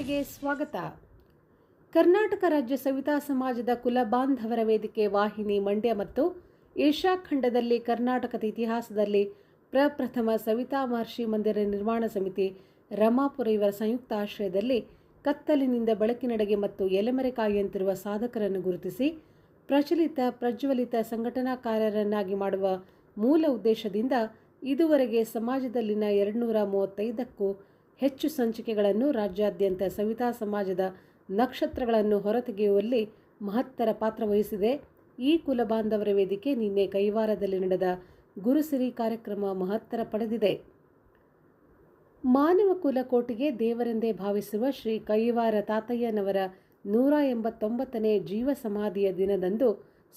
ವಾರ್ತೆಗೆ ಸ್ವಾಗತ. ಕರ್ನಾಟಕ ರಾಜ್ಯ ಸವಿತಾ ಸಮಾಜದ ಕುಲ ಬಾಂಧವರ ವೇದಿಕೆ ವಾಹಿನಿ ಮಂಡ್ಯ ಮತ್ತು ಏಷ್ಯಾ ಖಂಡದಲ್ಲಿ ಕರ್ನಾಟಕದ ಇತಿಹಾಸದಲ್ಲಿ ಪ್ರಪ್ರಥಮ ಸವಿತಾ ಮಹರ್ಷಿ ಮಂದಿರ ನಿರ್ಮಾಣ ಸಮಿತಿ ರಮಾಪುರ ಇವರ ಸಂಯುಕ್ತ ಆಶ್ರಯದಲ್ಲಿ ಕತ್ತಲಿನಿಂದ ಬೆಳಕಿನಡೆಗೆ ಮತ್ತು ಎಲೆಮರೆಕಾಯಿಯಂತಿರುವ ಸಾಧಕರನ್ನು ಗುರುತಿಸಿ ಪ್ರಚಲಿತ ಪ್ರಜ್ವಲಿತ ಸಂಘಟನಾಕಾರರನ್ನಾಗಿ ಮಾಡುವ ಮೂಲ ಉದ್ದೇಶದಿಂದ ಇದುವರೆಗೆ ಸಮಾಜದಲ್ಲಿನ ಎರಡುನೂರ ಮೂವತ್ತೈದಕ್ಕೂ ಹೆಚ್ಚು ಸಂಚಿಕೆಗಳನ್ನು ರಾಜ್ಯಾದ್ಯಂತ ಸವಿತಾ ಸಮಾಜದ ನಕ್ಷತ್ರಗಳನ್ನು ಹೊರತೆಗೆಯುವಲ್ಲಿ ಮಹತ್ತರ ಪಾತ್ರ ವಹಿಸಿದೆ. ಈ ಕುಲಬಾಂಧವರ ವೇದಿಕೆ ನಿನ್ನೆ ಕೈವಾರದಲ್ಲಿ ನಡೆದ ಗುರುಸಿರಿ ಕಾರ್ಯಕ್ರಮ ಮಹತ್ತರ ಪಡೆದಿದೆ. ಮಾನವ ಕುಲಕೋಟಿಗೆ ದೇವರೆಂದೇ ಭಾವಿಸುವ ಶ್ರೀ ಕೈವಾರ ತಾತಯ್ಯನವರ ನೂರ ಎಂಬತ್ತೊಂಬತ್ತನೇ ಜೀವ ಸಮಾಧಿಯ ದಿನದಂದು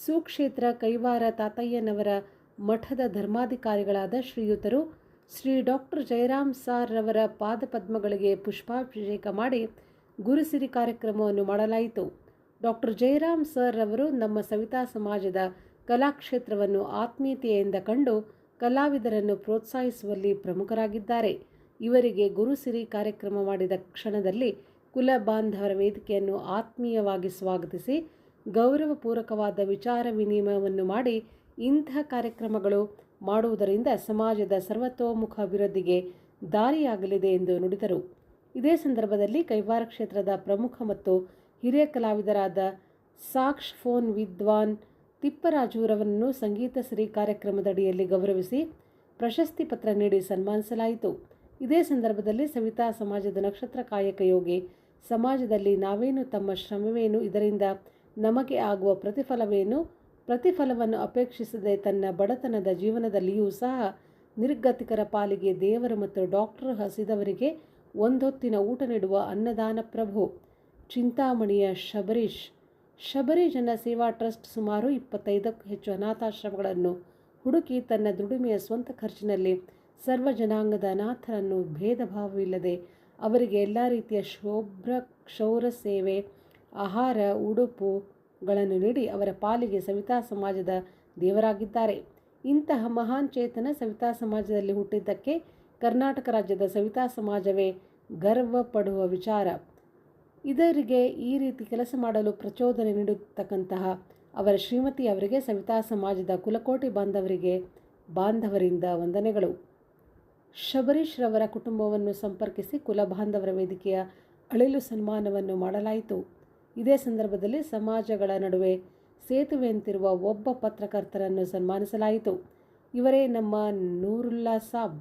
ಸುಕ್ಷೇತ್ರ ಕೈವಾರ ತಾತಯ್ಯನವರ ಮಠದ ಧರ್ಮಾಧಿಕಾರಿಗಳಾದ ಶ್ರೀಯುತರು ಶ್ರೀ ಡಾಕ್ಟರ್ ಜಯರಾಮ್ ಸಾರ್ ರವರ ಪಾದಪದ್ಮಗಳಿಗೆ ಪುಷ್ಪಾಭಿಷೇಕ ಮಾಡಿ ಗುರುಸಿರಿ ಕಾರ್ಯಕ್ರಮವನ್ನು ಮಾಡಲಾಯಿತು. ಡಾಕ್ಟರ್ ಜಯರಾಮ್ ಸರ್ ರವರು ನಮ್ಮ ಸವಿತಾ ಸಮಾಜದ ಕಲಾಕ್ಷೇತ್ರವನ್ನು ಆತ್ಮೀಯತೆಯಿಂದ ಕಂಡು ಕಲಾವಿದರನ್ನು ಪ್ರೋತ್ಸಾಹಿಸುವಲ್ಲಿ ಪ್ರಮುಖರಾಗಿದ್ದಾರೆ. ಇವರಿಗೆ ಗುರುಸಿರಿ ಕಾರ್ಯಕ್ರಮ ಮಾಡಿದ ಕ್ಷಣದಲ್ಲಿ ಕುಲ ಬಾಂಧವರ ವೇದಿಕೆಯನ್ನು ಆತ್ಮೀಯವಾಗಿ ಸ್ವಾಗತಿಸಿ ಗೌರವಪೂರ್ವಕವಾದ ವಿಚಾರ ವಿನಿಮಯವನ್ನು ಮಾಡಿ ಇಂಥ ಕಾರ್ಯಕ್ರಮಗಳು ಮಾಡುವುದರಿಂದ ಸಮಾಜದ ಸರ್ವತೋಮುಖ ಅಭಿವೃದ್ಧಿಗೆ ದಾರಿಯಾಗಲಿದೆ ಎಂದು ನುಡಿದರು. ಇದೇ ಸಂದರ್ಭದಲ್ಲಿ ಕೈವಾರ ಕ್ಷೇತ್ರದ ಪ್ರಮುಖ ಮತ್ತು ಹಿರಿಯ ಕಲಾವಿದರಾದ ಸಾಕ್ಷ್ ಫೋನ್ ವಿದ್ವಾನ್ ತಿಪ್ಪರಾಜುರವರನ್ನು ಸಂಗೀತ ಸಿರಿ ಕಾರ್ಯಕ್ರಮದಡಿಯಲ್ಲಿ ಗೌರವಿಸಿ ಪ್ರಶಸ್ತಿ ಪತ್ರ ನೀಡಿ ಸನ್ಮಾನಿಸಲಾಯಿತು. ಇದೇ ಸಂದರ್ಭದಲ್ಲಿ ಸವಿತಾ ಸಮಾಜದ ನಕ್ಷತ್ರ ಕಾಯಕ ಯೋಗಿ, ಸಮಾಜದಲ್ಲಿ ನಾವೇನು ತಮ್ಮ ಶ್ರಮವೇನು ಇದರಿಂದ ನಮಗೆ ಆಗುವ ಪ್ರತಿಫಲವೇನು ಪ್ರತಿಫಲವನ್ನು ಅಪೇಕ್ಷಿಸದೆ ತನ್ನ ಬಡತನದ ಜೀವನದಲ್ಲಿಯೂ ಸಹ ನಿರ್ಗತಿಕರ ಪಾಲಿಗೆ ದೇವರು ಮತ್ತು ಡಾಕ್ಟರ್ ಹಸಿದವರಿಗೆ ಒಂದೊತ್ತಿನ ಊಟ ನೀಡುವ ಅನ್ನದಾನ ಪ್ರಭು. ಚಿಂತಾಮಣಿಯ ಶಬರೀಶ್ ಶಬರಿ ಜನ ಸೇವಾ ಟ್ರಸ್ಟ್ ಸುಮಾರು ಇಪ್ಪತ್ತೈದಕ್ಕೂ ಹೆಚ್ಚು ಅನಾಥಾಶ್ರಮಗಳನ್ನು ಹುಡುಕಿ ತನ್ನ ದುಡಿಮೆಯ ಸ್ವಂತ ಖರ್ಚಿನಲ್ಲಿ ಸರ್ವ ಜನಾಂಗದ ಅನಾಥರನ್ನು ಭೇದ ಭಾವವಿಲ್ಲದೆ ಅವರಿಗೆ ಎಲ್ಲ ರೀತಿಯ ಶೋಭ್ರ ಕ್ಷೌರ ಸೇವೆ, ಆಹಾರ ಉಡುಪುಗಳನ್ನು ನೀಡಿ ಅವರ ಪಾಲಿಗೆ ಸವಿತಾ ಸಮಾಜದ ದೇವರಾಗಿದ್ದಾರೆ. ಇಂತಹ ಮಹಾನ್ ಚೇತನ ಸವಿತಾ ಸಮಾಜದಲ್ಲಿ ಹುಟ್ಟಿದ್ದಕ್ಕೆ ಕರ್ನಾಟಕ ರಾಜ್ಯದ ಸವಿತಾ ಸಮಾಜವೇ ಗರ್ವ ಪಡುವ ವಿಚಾರ. ಇದರಿಗೆ ಈ ರೀತಿ ಕೆಲಸ ಮಾಡಲು ಪ್ರಚೋದನೆ ನೀಡುತ್ತಕ್ಕಂತಹ ಅವರ ಶ್ರೀಮತಿ ಅವರಿಗೆ ಸವಿತಾ ಸಮಾಜದ ಕುಲಕೋಟಿ ಬಾಂಧವರಿಗೆ ಬಾಂಧವರಿಂದ ವಂದನೆಗಳು. ಶಬರೀಶ್ ರವರ ಕುಟುಂಬವನ್ನು ಸಂಪರ್ಕಿಸಿ ಕುಲ ಬಾಂಧವರ ವೇದಿಕೆಯ ಅಳಿಲು ಸನ್ಮಾನವನ್ನು ಮಾಡಲಾಯಿತು. ಇದೇ ಸಂದರ್ಭದಲ್ಲಿ ಸಮಾಜಗಳ ನಡುವೆ ಸೇತುವೆಯಂತಿರುವ ಒಬ್ಬ ಪತ್ರಕರ್ತರನ್ನು ಸನ್ಮಾನಿಸಲಾಯಿತು. ಇವರೇ ನಮ್ಮ ನೂರುಲ್ಲಾ ಸಾಬ್.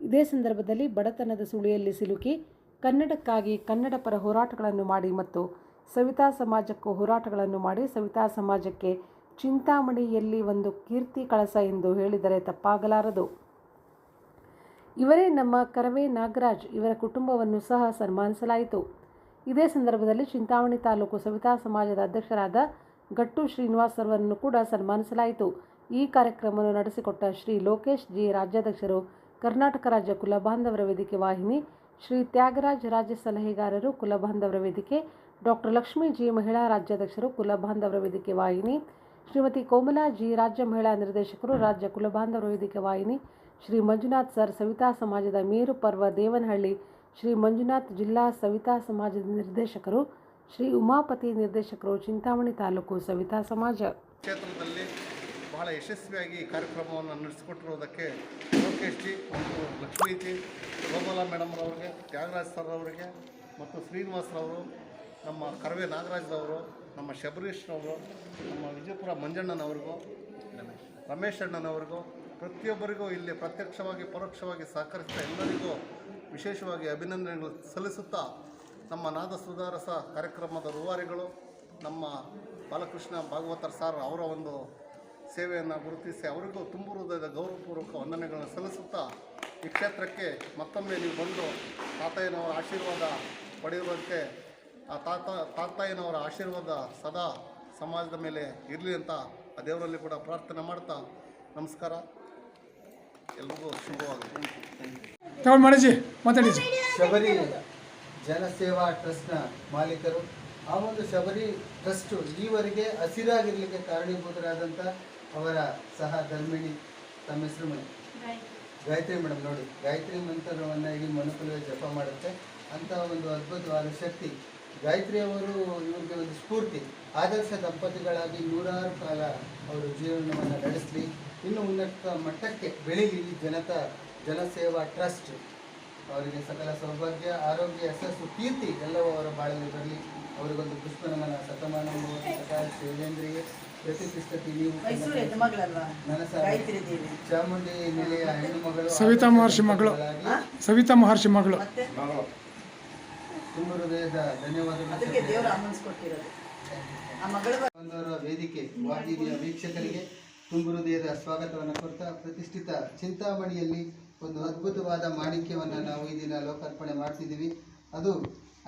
ಇದೇ ಸಂದರ್ಭದಲ್ಲಿ ಬಡತನದ ಸುಳಿಯಲ್ಲಿ ಸಿಲುಕಿ ಕನ್ನಡಕ್ಕಾಗಿ ಕನ್ನಡ ಪರ ಹೋರಾಟಗಳನ್ನು ಮಾಡಿ ಮತ್ತು ಸವಿತಾ ಸಮಾಜಕ್ಕೂ ಹೋರಾಟಗಳನ್ನು ಮಾಡಿ ಸವಿತಾ ಸಮಾಜಕ್ಕೆ ಚಿಂತಾಮಣಿಯಲ್ಲಿ ಒಂದು ಕೀರ್ತಿ ಕಳಸ ಎಂದು ಹೇಳಿದರೆ ತಪ್ಪಾಗಲಾರದು. ಇವರೇ ನಮ್ಮ ಕರವೇ ನಾಗರಾಜ್. ಇವರ ಕುಟುಂಬವನ್ನು ಸಹ ಸನ್ಮಾನಿಸಲಾಯಿತು. ಇದೇ ಸಂದರ್ಭದಲ್ಲಿ ಚಿಂತಾಮಣಿ ತಾಲೂಕು ಸವಿತಾ ಸಮಾಜದ ಅಧ್ಯಕ್ಷರಾದ ಗಟ್ಟು ಶ್ರೀನಿವಾಸ್ ಸರ್ವರನ್ನು ಕೂಡ ಸನ್ಮಾನಿಸಲಾಯಿತು. ಈ ಕಾರ್ಯಕ್ರಮವನ್ನು ನಡೆಸಿಕೊಟ್ಟ ಶ್ರೀ ಲೋಕೇಶ್ ಜಿ ರಾಜ್ಯಾಧ್ಯಕ್ಷರು, ಕರ್ನಾಟಕ ರಾಜ್ಯ ಕುಲಬಾಂಧವರ ವೇದಿಕೆ ವಾಹಿನಿ, ಶ್ರೀ ತ್ಯಾಗರಾಜ್ ರಾಜ್ಯ ಸಲಹೆಗಾರರು, ಕುಲಬಾಂಧವರ ವೇದಿಕೆ ಡಾಕ್ಟರ್ ಲಕ್ಷ್ಮೀ ಜಿ ಮಹಿಳಾ ರಾಜ್ಯಾಧ್ಯಕ್ಷರು, ಕುಲಬಾಂಧವರ ವೇದಿಕೆ ವಾಹಿನಿ, ಶ್ರೀಮತಿ ಕೋಮಲಾ ಜಿ ರಾಜ್ಯ ಮಹಿಳಾ ನಿರ್ದೇಶಕರು, ರಾಜ್ಯ ಕುಲಬಾಂಧವರ ವೇದಿಕೆ ವಾಹಿನಿ, ಶ್ರೀ ಮಂಜುನಾಥ್ ಸರ್ ಸವಿತಾ ಸಮಾಜದ ಮೇರು ಪರ್ವ ದೇವನಹಳ್ಳಿ ಶ್ರೀ ಮಂಜುನಾಥ್ ಜಿಲ್ಲಾ ಸವಿತಾ ಸಮಾಜದ ನಿರ್ದೇಶಕರು, ಶ್ರೀ ಉಮಾಪತಿ ನಿರ್ದೇಶಕರು, ಚಿಂತಾಮಣಿ ತಾಲೂಕು ಸವಿತಾ ಸಮಾಜ. ಕ್ಷೇತ್ರದಲ್ಲಿ ಬಹಳ ಯಶಸ್ವಿಯಾಗಿ ಕಾರ್ಯಕ್ರಮವನ್ನು ನಡೆಸಿಕೊಟ್ಟಿರುವುದಕ್ಕೆ ಲೋಕೇಶ್ ಜಿ ಮತ್ತು ಲಕ್ಷ್ಮೀ ಜಿ, ಗೋಪಾಲ ಮೇಡಮ್ ಅವರಿಗೆ ತ್ಯಾಗರಾಜ್ ಸರ್ ಅವರಿಗೆ ಮತ್ತು ಶ್ರೀನಿವಾಸರವರು ನಮ್ಮ ಕರವೇ ನಾಗರಾಜ್ರವರು ನಮ್ಮ ಶಬರೀಶ್ರವರು ನಮ್ಮ ವಿಜಯಪುರ ಮಂಜಣ್ಣನವ್ರಿಗೂ ರಮೇಶ್ ಅಣ್ಣನವ್ರಿಗೂ, ಪ್ರತಿಯೊಬ್ಬರಿಗೂ ಇಲ್ಲಿ ಪ್ರತ್ಯಕ್ಷವಾಗಿ ಪರೋಕ್ಷವಾಗಿ ಸಹಕರಿಸಿದ ಎಲ್ಲರಿಗೂ ವಿಶೇಷವಾಗಿ ಅಭಿನಂದನೆಗಳು ಸಲ್ಲಿಸುತ್ತಾ ನಮ್ಮ ನಾದ ಸುಧಾರಸ ಕಾರ್ಯಕ್ರಮದ ರೂವಾರಿಗಳು, ನಮ್ಮ ಬಾಲಕೃಷ್ಣ ಭಾಗವತರ್ ಸಾರ್ ಅವರ ಒಂದು ಸೇವೆಯನ್ನು ಗುರುತಿಸಿ ಅವರಿಗೂ ತುಂಬು ಹೃದಯದ ಗೌರವಪೂರ್ವಕ ವಂದನೆಗಳನ್ನು ಸಲ್ಲಿಸುತ್ತಾ ಈ ಕ್ಷೇತ್ರಕ್ಕೆ ಮತ್ತೊಮ್ಮೆ ನೀವು ಬಂದು ತಾತಯ್ಯನವರ ಆಶೀರ್ವಾದ ಪಡೆಯುವಂತೆ ಆ ತಾತ, ತಾತಯ್ಯನವರ ಆಶೀರ್ವಾದ ಸದಾ ಸಮಾಜದ ಮೇಲೆ ಇರಲಿ ಅಂತ ಆ ದೇವರಲ್ಲಿ ಕೂಡ ಪ್ರಾರ್ಥನೆ ಮಾಡ್ತಾ ನಮಸ್ಕಾರ. ಎಲ್ರಿಗೂ ಶುಭವಾಗಲಿ. ತಗೊಂಡು ಮಾಡಿಜಿ ಮಾತಾಡಿ. ಶಬರಿ ಜನಸೇವಾ ಟ್ರಸ್ಟ್ನ ಮಾಲೀಕರು, ಆ ಒಂದು ಶಬರಿ ಟ್ರಸ್ಟ್ ಈವರೆಗೆ ಹಸಿರಾಗಿರ್ಲಿಕ್ಕೆ ಕಾರಣೀಭೂತರಾದಂಥ ಅವರ ಸಹ ಧರ್ಮಿಣಿ ತಮ್ಮ ಹೆಸರು ಮೇಡಮ್ ಗಾಯತ್ರಿ ಮೇಡಮ್, ನೋಡಿ, ಗಾಯತ್ರಿ ಮಂತ್ರವನ್ನು ಇಡೀ ಮನುಕುಲವೇ ಜಪ ಮಾಡುತ್ತೆ. ಅಂತ ಒಂದು ಅದ್ಭುತವಾದ ಶಕ್ತಿ. ಗಾಯತ್ರಿ ಅವರು ಇವರಿಗೆ ಒಂದು ಸ್ಫೂರ್ತಿ. ಆದರ್ಶ ದಂಪತಿಗಳಾಗಿ ನೂರಾರು ಕಾಲ ಅವರು ಜೀವನವನ್ನು ನಡೆಸಲಿ. ಇನ್ನು ಉನ್ನತ ಮಟ್ಟಕ್ಕೆ ಬೆಳೀಲಿ ಜನತಾ ಜನಸೇವಾ ಟ್ರಸ್ಟ್ ಅವರಿಗೆ ಸಕಲ ಸೌಭಾಗ್ಯ ಆರೋಗ್ಯ ಯಶಸ್ಸು ಕೀರ್ತಿ ಎಲ್ಲವೂ ಅವರ ಬಾಳಲ್ಲಿ ಬರಲಿ. ಅವರಿಗೊಂದು ಪುಷ್ಪ ನಮನ ಶತಮಾನ ಶೈಲೇಂದ್ರಿಗೆ ಪ್ರತಿಷ್ಠತಿ ನೀವು ಚಾಮುಂಡಿ ನೆಲೆಯ ಹೆಣ್ಣು ಮಗಳು ಸವಿತಾ ಮಹರ್ಷಿ ಮಗಳು. ಸವಿತಾ ಮಹರ್ಷಿ ಮಗಳು. ತುಂಬ ಹೃದಯದ ಧನ್ಯವಾದಗಳು ವೇದಿಕೆ ವಾಹಿನಿಯ ವೀಕ್ಷಕರಿಗೆ ತುಂಬ ಹೃದಯದ ಸ್ವಾಗತವನ್ನು ಕೊಡ್ತಾ ಪ್ರತಿಷ್ಠಿತ ಚಿಂತಾಮಣಿಯಲ್ಲಿ ಒಂದು ಅದ್ಭುತವಾದ ಮಾಣಿಕ್ಯವನ್ನು ನಾವು ಈ ದಿನ ಲೋಕಾರ್ಪಣೆ ಮಾಡ್ತಿದ್ದೀವಿ. ಅದು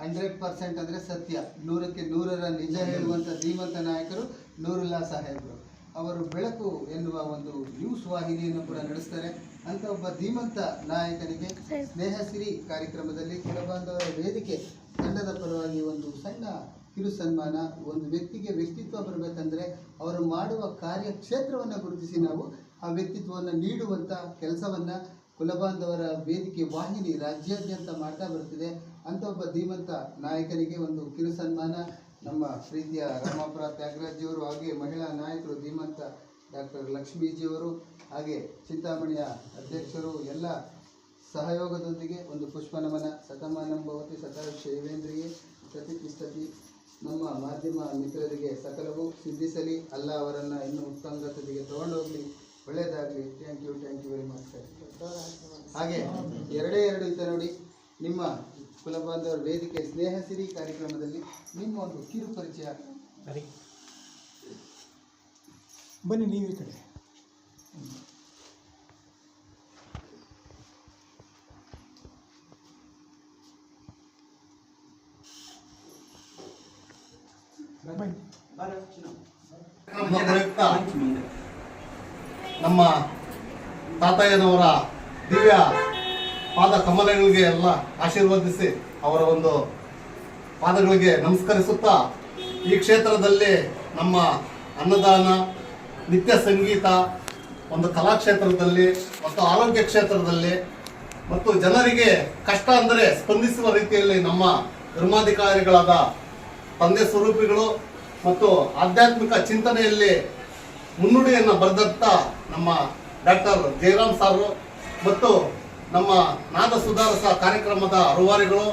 ಹಂಡ್ರೆಡ್ ಪರ್ಸೆಂಟ್ ಅಂದರೆ ಸತ್ಯ. ನೂರಕ್ಕೆ ನೂರರ ನಿಜ ಹೇಳುವಂಥ ಧೀಮಂತ ನಾಯಕರು ನೂರುಲ್ಲಾ ಸಾಹೇಬರು. ಅವರು ಬೆಳಕು ಎನ್ನುವ ಒಂದು ನ್ಯೂಸ್ ವಾಹಿನಿಯನ್ನು ಕೂಡ ನಡೆಸ್ತಾರೆ. ಅಂತ ಒಬ್ಬ ಧೀಮಂತ ನಾಯಕನಿಗೆ ಸ್ನೇಹಸಿರಿ ಕಾರ್ಯಕ್ರಮದಲ್ಲಿ ಕುಲಬಾಂಧವರ ವೇದಿಕೆ ತಂಡದ ಪರವಾಗಿ ಒಂದು ಸಣ್ಣ ಕಿರು ಸನ್ಮಾನ ಒಂದು ವ್ಯಕ್ತಿಗೆ ವ್ಯಕ್ತಿತ್ವ ಬರಬೇಕಂದ್ರೆ ಅವರು ಮಾಡುವ ಕಾರ್ಯಕ್ಷೇತ್ರವನ್ನು ಗುರುತಿಸಿ ನಾವು ಆ ವ್ಯಕ್ತಿತ್ವವನ್ನು ನೀಡುವಂಥ ಕೆಲಸವನ್ನು ಕುಲಬಾಂಧವರ ವೇದಿಕೆ ವಾಹಿನಿ ರಾಜ್ಯಾದ್ಯಂತ ಮಾಡ್ತಾ ಬರ್ತಿದೆ ಅಂತ ಒಬ್ಬ ಧೀಮಂತ ನಾಯಕನಿಗೆ ಒಂದು ಕಿರು ಸನ್ಮಾನ. ನಮ್ಮ ಪ್ರೀತಿಯ ರಾಮಾಪುರ ತ್ಯಾಗರಾಜಿಯವರು ಹಾಗೆ ಮಹಿಳಾ ನಾಯಕರು ಧೀಮಂತ ಡಾಕ್ಟರ್ ಲಕ್ಷ್ಮೀಜಿಯವರು ಹಾಗೆ ಚಿಂತಾಮಣಿಯ ಅಧ್ಯಕ್ಷರು ಎಲ್ಲ ಸಹಯೋಗದೊಂದಿಗೆ ಒಂದು ಪುಷ್ಪ ನಮನ ಸತಮಾನಂಭವತಿ ಭವತಿ ಸದಾ ಶೈವೇಂದ್ರಿಗೆ ಪ್ರತಿಷ್ಠತಿ. ನಮ್ಮ ಮಾಧ್ಯಮ ಮಿತ್ರರಿಗೆ ಸಕಲವೂ ಸಿದ್ಧಿಸಲಿ. ಅಲ್ಲ ಅವರನ್ನು ಇನ್ನೂ ಉತ್ತುಂಗತೆಗೆ ತಗೊಂಡೋಗಲಿ. ಒಳ್ಳೆಯದಾಗಲಿ thank you thank you very much sir ಹಾಗೆ ಎರಡೇ ಎರಡು ಇತ್ತ ನೋಡಿ ನಿಮ್ಮ ಕುಲಬಾಂಧವರ ವೇದಿಕೆ ಸ್ನೇಹ ಸಿರಿ ಕಾರ್ಯಕ್ರಮದಲ್ಲಿ ನಿಮ್ಮ ಒಂದು ಕಿರು ಪರಿಚಯ. ಬನ್ನಿ ನೀವು ಈ ಕಡೆ. ನಮ್ಮ ತಾತಯ್ಯನವರ ದಿವ್ಯ ಪಾದ ಕಮಲಗಳಿಗೆ ಎಲ್ಲ ಆಶೀರ್ವದಿಸಿ ಅವರ ಒಂದು ಪಾದಗಳಿಗೆ ನಮಸ್ಕರಿಸುತ್ತಾ ಈ ಕ್ಷೇತ್ರದಲ್ಲಿ ನಮ್ಮ ಅನ್ನದಾನ, ನಿತ್ಯ ಸಂಗೀತ, ಒಂದು ಕಲಾಕ್ಷೇತ್ರದಲ್ಲಿ ಮತ್ತು ಆರೋಗ್ಯ ಕ್ಷೇತ್ರದಲ್ಲಿ ಮತ್ತು ಜನರಿಗೆ ಕಷ್ಟ ಅಂದರೆ ಸ್ಪಂದಿಸುವ ರೀತಿಯಲ್ಲಿ ನಮ್ಮ ಧರ್ಮಾಧಿಕಾರಿಗಳಾದ ತಂದೆ ಸ್ವರೂಪಿಗಳು ಮತ್ತು ಆಧ್ಯಾತ್ಮಿಕ ಚಿಂತನೆಯಲ್ಲಿ ಮುನ್ನುಡಿಯನ್ನು ಬರೆದಂಥ ನಮ್ಮ ಡಾಕ್ಟರ್ ಜಯರಾಮ್ ಸಾರು ಮತ್ತು ನಮ್ಮ ನಾದ ಸುಧಾರಸ ಕಾರ್ಯಕ್ರಮದ ರೂವಾರಿಗಳು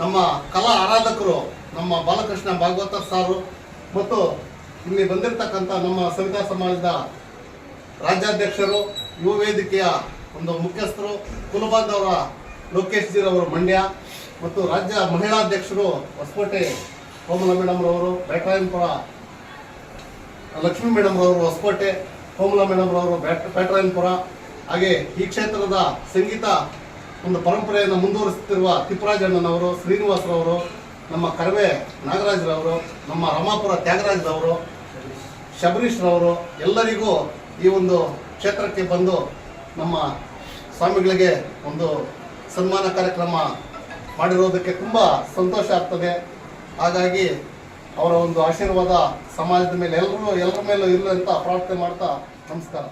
ನಮ್ಮ ಕಲಾ ಆರಾಧಕರು, ನಮ್ಮ ಬಾಲಕೃಷ್ಣ ಭಾಗವತರ್ ಸಾರು ಮತ್ತು ಇಲ್ಲಿ ಬಂದಿರತಕ್ಕಂಥ ನಮ್ಮ ಸವಿತಾ ಸಮಾಜದ ರಾಜ್ಯಾಧ್ಯಕ್ಷರು, ಯುವ ವೇದಿಕೆಯ ಒಂದು ಮುಖ್ಯಸ್ಥರು ಕುಲಬಾಂಧವರ ಲೋಕೇಶ್ ಅವರು ಮಂಡ್ಯ ಮತ್ತು ರಾಜ್ಯ ಮಹಿಳಾಧ್ಯಕ್ಷರು ಹೊಸಕೋಟೆ ಕೋಮಲ ಮೇಡಮ್ರವರು ಬೇಟರಾಯನಪುರ ಲಕ್ಷ್ಮೀ ಮೇಡಮ್ರವರು ಹೊಸಕೋಟೆ ಕೋಮಲ ಮೇಡಮ್ ಅವರು ಬೇಟರಾಯನಪುರ ಹಾಗೆ ಈ ಕ್ಷೇತ್ರದ ಸಂಗೀತ ಒಂದು ಪರಂಪರೆಯನ್ನು ಮುಂದುವರಿಸುತ್ತಿರುವ ತಿಪ್ಪರಾಜಣ್ಣನವರು ಶ್ರೀನಿವಾಸರವರು ನಮ್ಮ ಕರವೇ ನಾಗರಾಜರವರು ನಮ್ಮ ರಮಾಪುರ ತ್ಯಾಗರಾಜರವರು ಶಬರೀಶ್ರವರು ಎಲ್ಲರಿಗೂ ಈ ಒಂದು ಕ್ಷೇತ್ರಕ್ಕೆ ಬಂದು ನಮ್ಮ ಸ್ವಾಮಿಗಳಿಗೆ ಒಂದು ಸನ್ಮಾನ ಕಾರ್ಯಕ್ರಮ ಮಾಡಿರೋದಕ್ಕೆ ತುಂಬ ಸಂತೋಷ ಆಗ್ತದೆ. ಹಾಗಾಗಿ ಅವರ ಒಂದು ಆಶೀರ್ವಾದ ಸಮಾಜದ ಮೇಲೆ ಎಲ್ಲರೂ ಎಲ್ಲರ ಮೇಲೂ ಇರಲಿ ಅಂತ ಪ್ರಾರ್ಥನೆ ಮಾಡ್ತಾ ನಮಸ್ಕಾರ.